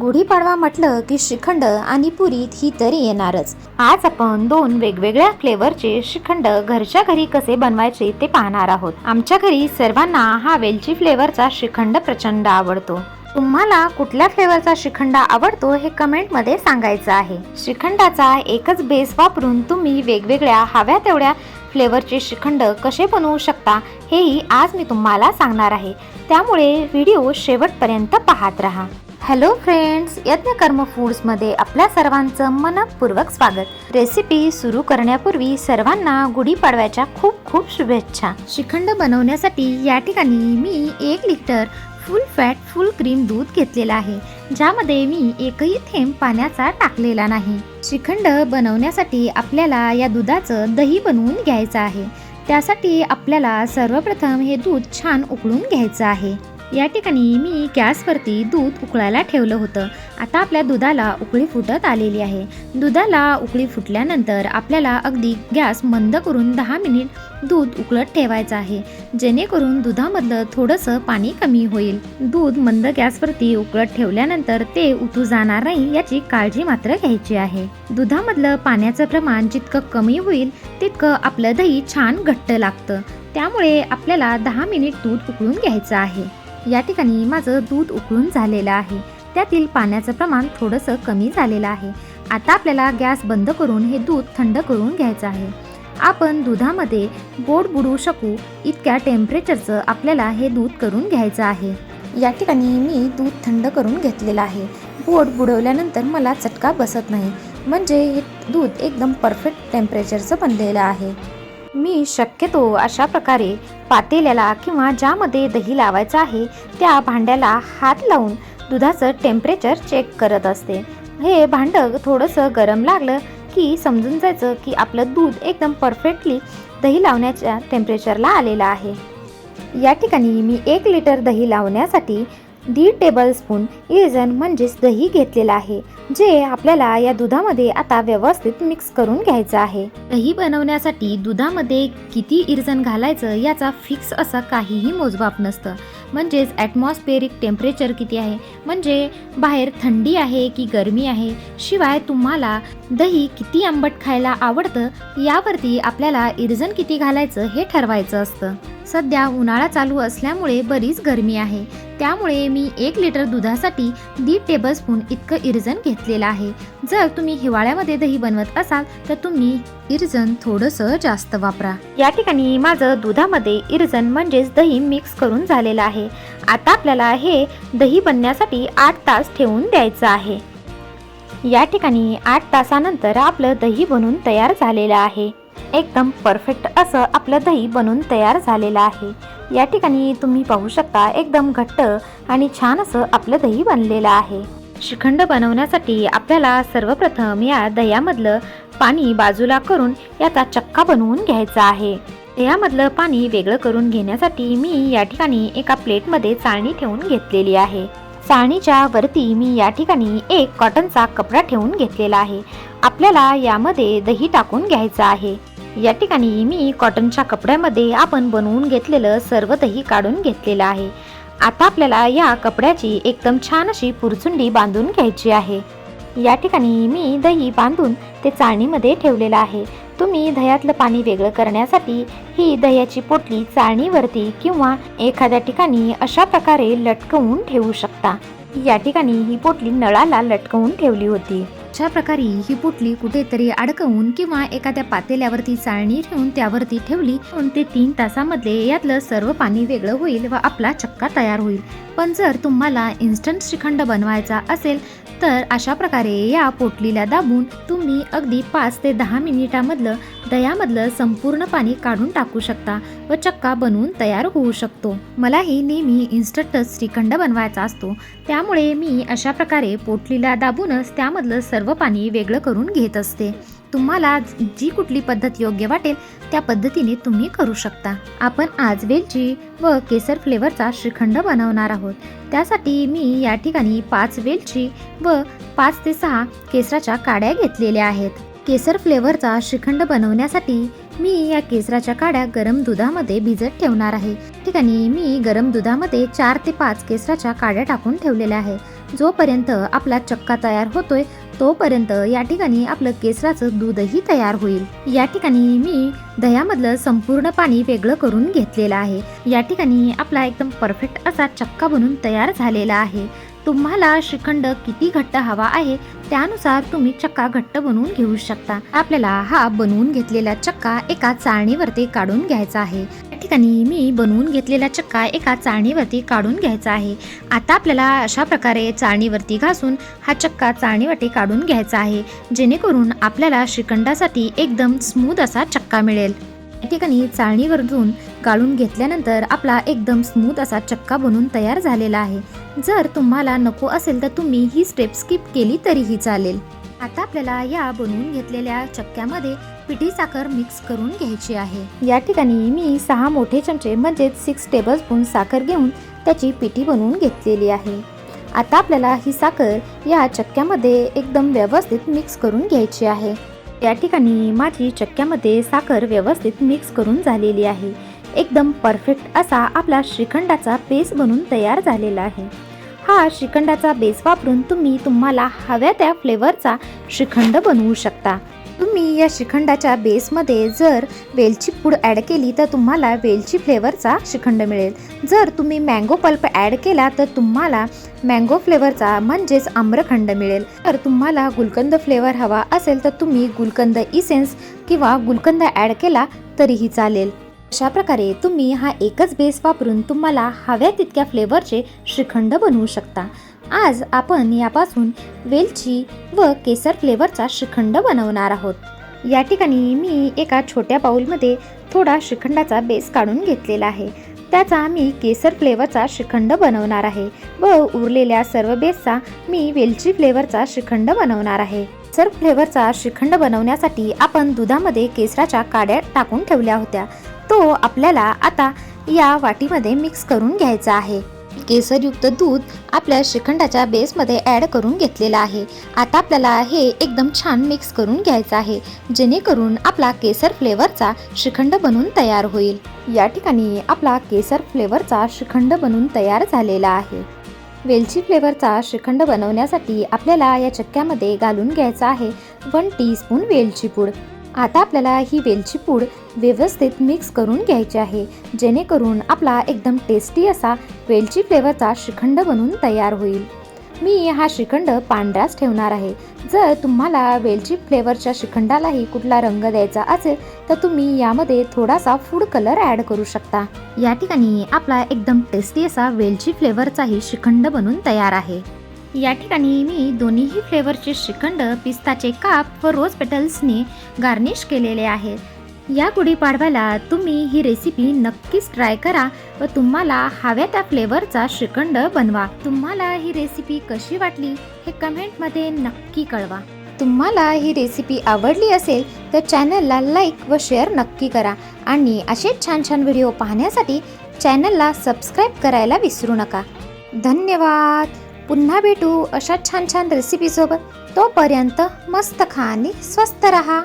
गुढीपाडवा म्हटलं की श्रीखंड आणि पुरीत ही तरी येणारच. आज आपण दोन वेगवेगळ्या फ्लेवरचे श्रीखंड घरच्या घरी कसे बनवायचे ते पाहणार आहोत. आमच्या घरी सर्वांना हा वेलची फ्लेवरचा श्रीखंड प्रचंड आवडतो. तुम्हाला कुठल्या फ्लेवरचा श्रीखंड आवडतो हे कमेंटमध्ये सांगायचं आहे. श्रीखंडाचा एकच बेस वापरून तुम्ही वेगवेगळ्या हव्या तेवढ्या फ्लेवरचे श्रीखंड कसे बनवू शकता हेही आज मी तुम्हाला सांगणार आहे. त्यामुळे व्हिडिओ शेवटपर्यंत पाहत राहा. हॅलो फ्रेंड्स यज्ञकर्म फूड्समध्ये आपल्या सर्वांचं मनपूर्वक स्वागत. रेसिपी सुरू करण्यापूर्वी सर्वांना गुढीपाडव्याच्या खूप खूप शुभेच्छा. श्रीखंड बनवण्यासाठी या ठिकाणी मी एक litre full fat full cream दूध घेतलेलं आहे. ज्यामध्ये मी एकही थेंब पाण्याचा टाकलेला नाही. श्रीखंड बनवण्यासाठी आपल्याला या दुधाचं दही बनवून घ्यायचं आहे. त्यासाठी आपल्याला सर्वप्रथम हे दूध छान उकळून घ्यायचं आहे. या ठिकाणी मी गॅसवरती दूध उकळायला ठेवलं होतं. आता आपल्या दुधाला उकळी फुटत आलेली आहे. दुधाला उकळी फुटल्यानंतर आपल्याला अगदी गॅस मंद करून दहा मिनिट दूध उकळत ठेवायचं आहे. जेणेकरून दुधामधलं थोडंसं पाणी कमी होईल. दूध मंद गॅसवरती उकळत ठेवल्यानंतर ते उतू जाणार नाही याची काळजी मात्र घ्यायची आहे. दुधामधलं पाण्याचं प्रमाण जितकं कमी होईल तितकं आपलं दही छान घट्ट लागतं. त्यामुळे आपल्याला दहा मिनिट दूध उकळून घ्यायचं आहे. या ठिकाणी माझं दूध उकळून झालेलं आहे. त्यातील पाण्याचं प्रमाण थोडंसं कमी झालेलं आहे. आता आपल्याला गॅस बंद करून हे दूध थंड करून घ्यायचं आहे. आपण दुधामध्ये गोड बुडवू शकू इतक्या टेम्परेचरचं आपल्याला हे दूध करून घ्यायचं आहे. या ठिकाणी मी दूध थंड करून घेतलेलं आहे. गोड बुडवल्यानंतर मला चटका बसत नाही. म्हणजे हे दूध एकदम परफेक्ट टेम्परेचरचं बनलेलं आहे. मी शक्यतो अशा प्रकारे पातेल्याला किंवा ज्यामध्ये दही लावायचं आहे त्या भांड्याला हात लावून दुधाचं टेम्परेचर चेक करत असते. हे भांडं थोडंसं गरम लागलं की समजून जायचं की आपलं दूध एकदम परफेक्टली दही लावण्याच्या टेम्परेचरला आलेलं आहे. या ठिकाणी मी एक लिटर दही लावण्यासाठी दीड टेबलस्पून इरजन म्हणजेच दही घेतलेलं आहे जे आपल्याला या दुधामध्ये आता व्यवस्थित मिक्स करून घ्यायचं आहे. दही बनवण्यासाठी दुधामध्ये किती इरजन घालायचं याचा फिक्स असा काहीही मोजमाप नसतं. म्हणजेच ॲटमॉस्फेरिक टेम्परेचर किती आहे? म्हणजे बाहेर थंडी आहे की गरमी आहे? शिवाय तुम्हाला दही किती आंबट खायला आवडतं यावरती आपल्याला इरजन किती घालायचं हे ठरवायचं असतं. सध्या उन्हाळा चालू असल्यामुळे बरीच गरमी आहे. त्यामुळे मी एक लिटर दुधासाठी दीड टेबलस्पून इतकं इरजन घेतलेलं आहे. जर तुम्ही हिवाळ्यामध्ये दही बनवत असाल तर तुम्ही इरजन थोडंसं जास्त वापरा. या ठिकाणी माझं दुधामध्ये इरजन म्हणजेच दही मिक्स करून झालेलं आहे. आता आपल्याला हे दही बनण्यासाठी आठ तास ठेवून द्यायचं आहे. या ठिकाणी आठ तासानंतर आपलं दही बनून तयार झालेलं आहे. एकदम परफेक्ट असं आपलं दही बनून तयार झालेलं आहे. या ठिकाणी तुम्ही पाहू शकता एकदम घट्ट आणि छान असं आपलं दही बनलेलं आहे. श्रीखंड बनवण्यासाठी आपल्याला सर्वप्रथम या दह्यामधलं पाणी बाजूला करून याचा चक्का बनवून घ्यायचा आहे. दह्यामधलं पाणी वेगळं करून घेण्यासाठी मी या ठिकाणी एका प्लेटमध्ये चाळणी ठेवून घेतलेली आहे. चाळणीच्या वरती मी या ठिकाणी एक कॉटनचा कपडा ठेवून घेतलेला आहे. आपल्याला यामध्ये दही टाकून घ्यायचं आहे. या ठिकाणी मी कॉटनच्या कपड्यामध्ये आपण बनवून घेतलेलं सर्व दही काढून घेतलेलं आहे. आता आपल्याला या कपड्याची एकदम छान अशी पुरचुंडी बांधून घ्यायची आहे. या ठिकाणी मी दही बांधून ते चाळणीमध्ये ठेवलेलं आहे. तुम्ही दह्यातलं पाणी वेगळं करण्यासाठी ही दह्याची पोटली चाळणीवरती किंवा एखाद्या ठिकाणी अशा प्रकारे लटकवून ठेवू शकता. या ठिकाणी ही पोटली नळाला लटकवून ठेवली होती. अशा प्रकारे ही पुटली कुठेतरी अडकवून किंवा एखाद्या पातेल्यावरती चाळणी ठेवून त्यावरती ठेवली ते तीन तासामध्ये यातलं सर्व पाणी वेगळं होईल व आपला चक्का तयार होईल. पण जर तुम्हाला इन्स्टंट श्रीखंड बनवायचा असेल तर अशा प्रकारे या पोटलीला दाबून तुम्ही अगदी पाच ते दहा मिनिटामधलं दह्यामधलं संपूर्ण पाणी काढून टाकू शकता व चक्का बनवून तयार होऊ शकतो. मलाही नेहमी इन्स्टंटच श्रीखंड बनवायचा असतो. त्यामुळे मी अशा प्रकारे पोटलीला दाबूनच त्यामधलं सर्व पाणी वेगळं करून घेत असते. तुम्हाला जी कुठली पद्धत योग्य वाटेल त्या पद्धतीने तुम्ही करू शकता. आपण आज वेलची व केसर फ्लेवरचा श्रीखंड बनवणार आहोत. त्यासाठी मी या ठिकाणी पाच वेलची व पाच ते सहा केसराच्या काड्या घेतलेल्या आहेत. केसर फ्लेवरचा श्रीखंड बनवण्यासाठी मी या केसराच्या काड्या गरम दुधामध्ये भिजत ठेवणार आहे. ठिकाणी मी गरम दुधामध्ये चार ते पाच केसराच्या काड्या टाकून ठेवलेल्या आहे. जोपर्यंत आपला चक्का तयार होतोय तोपर्यंत या ठिकाणी आपलं केसराचं दूधही तयार होईल. या ठिकाणी मी दह्यामधलं संपूर्ण पाणी वेगळं करून घेतलेलं आहे. या ठिकाणी आपला एकदम परफेक्ट असा चक्का बनून तयार झालेला आहे. तुम्हाला श्रीखंड किती घट्ट हवा आहे त्यानुसार तुम्ही चक्का घट्ट बनवून घेऊ शकता. आपल्याला हा बनवून घेतलेला चक्का एका चाळणीवरती काढून घ्यायचा आहे. या ठिकाणी मी बनवून घेतलेला चक्का एका चाळणीवरती काढून घ्यायचा आहे. आता आपल्याला अशा प्रकारे चाळणीवरती घासून हा चक्का चाळणीवरती काढून घ्यायचा आहे. जेणेकरून आपल्याला श्रीखंडासाठी एकदम स्मूद असा चक्का मिळेल. या ठिकाणी धुवून गाळून घेतल्यानंतर आपला एकदम स्मूथ असा चक्का बनून तयार झालेला आहे. जर तुम्हाला नको असेल तर तुम्ही ही स्टेप स्किप केली तरीही चालेल. आता आपल्याला या बनवून घेतलेल्या चक्क्यामध्ये पिठी साखर मिक्स करून घ्यायची आहे. या ठिकाणी मी सहा मोठे चमचे म्हणजेच सिक्स टेबल स्पून साखर घेऊन त्याची पिठी बनवून घेतलेली आहे. आता आपल्याला ही साखर या चक्क्यामध्ये एकदम व्यवस्थित मिक्स करून घ्यायची आहे. या ठिकाणी माझी चक्क्यामध्ये साखर व्यवस्थित मिक्स करून झालेली आहे. एकदम परफेक्ट असा आपला श्रीखंडाचा बेस बनून तयार झालेला आहे. हा श्रीखंडाचा बेस वापरून तुम्ही तुम्हाला हव्या त्या फ्लेवरचा श्रीखंड बनवू शकता. तुम्ही या श्रीखंडाच्या बेसमध्ये जर वेलची पूड ॲड केली तर तुम्हाला वेलची फ्लेवरचा श्रीखंड मिळेल. जर तुम्ही मँगो पल्प ॲड केला तर तुम्हाला मँगो फ्लेवरचा म्हणजेच आम्रखंड मिळेल. तर तुम्हाला गुलकंद फ्लेवर हवा असेल तर तुम्ही गुलकंद इसेन्स किंवा गुलकंद ॲड केला तरीही चालेल. अशा प्रकारे तुम्ही हा एकच बेस वापरून तुम्हाला हव्या तितक्या फ्लेवरचे श्रीखंड बनवू शकता. आज आपण यापासून वेलची व केसर फ्लेवरचा श्रीखंड बनवणार आहोत. या ठिकाणी मी एका छोट्या बाऊलमध्ये थोडा श्रीखंडाचा बेस काढून घेतलेला आहे. त्याचा मी केसर फ्लेवरचा श्रीखंड बनवणार आहे व उरलेल्या सर्व बेसचा मी वेलची फ्लेवरचा श्रीखंड बनवणार आहे. केसर फ्लेवरचा श्रीखंड बनवण्यासाठी आपण दुधामध्ये केसराच्या काड्या टाकून ठेवल्या होत्या. तो आपल्याला आता या वाटीमध्ये मिक्स करून घ्यायचा आहे. केसरयुक्त दूध आपल्या श्रीखंडाच्या बेसमध्ये ॲड करून घेतलेलं आहे. आता आपल्याला हे एकदम छान मिक्स करून घ्यायचं आहे जेणेकरून आपला केसर फ्लेवरचा श्रीखंड बनून तयार होईल. या ठिकाणी आपला केसर फ्लेवरचा श्रीखंड बनून तयार झालेला आहे. वेलची फ्लेवरचा श्रीखंड बनवण्यासाठी आपल्याला या चक्क्यामध्ये घालून घ्यायचा आहे वन टीस्पून वेलची पूड. आता आपल्याला ही वेलची पूड व्यवस्थित मिक्स करून घ्यायची आहे. जेणेकरून आपला एकदम टेस्टी असा वेलची फ्लेवरचा श्रीखंड बनून तयार होईल. मी हा श्रीखंड पांढराच ठेवणार आहे. जर तुम्हाला वेलची फ्लेवरच्या श्रीखंडालाही कुठला रंग द्यायचा असेल तर तुम्ही यामध्ये थोडासा फूड कलर ॲड करू शकता. या ठिकाणी आपला एकदम टेस्टी असा वेलची फ्लेवरचाही श्रीखंड बनून तयार आहे. या ठिकाणी मी दोन्हीही फ्लेवरचे श्रीखंड पिस्ताचे काप व रोज पेटल्सने गार्निश केलेले आहेत. या गुढीपाडव्याला तुम्ही ही रेसिपी नक्कीच ट्राय करा व तुम्हाला हव्या त्या फ्लेवरचा श्रीखंड बनवा. तुम्हाला ही रेसिपी कशी वाटली हे कमेंटमध्ये नक्की कळवा. तुम्हाला ही रेसिपी आवडली असेल तर चॅनलला लाईक व शेअर नक्की करा आणि असेच छान छान व्हिडिओ पाहण्यासाठी चॅनलला सबस्क्राईब करायला विसरू नका. धन्यवाद! पुन्हा भेटू अशा छान छान रेसिपीसोबत तोपर्यंत मस्त खा आणि स्वस्त रहा.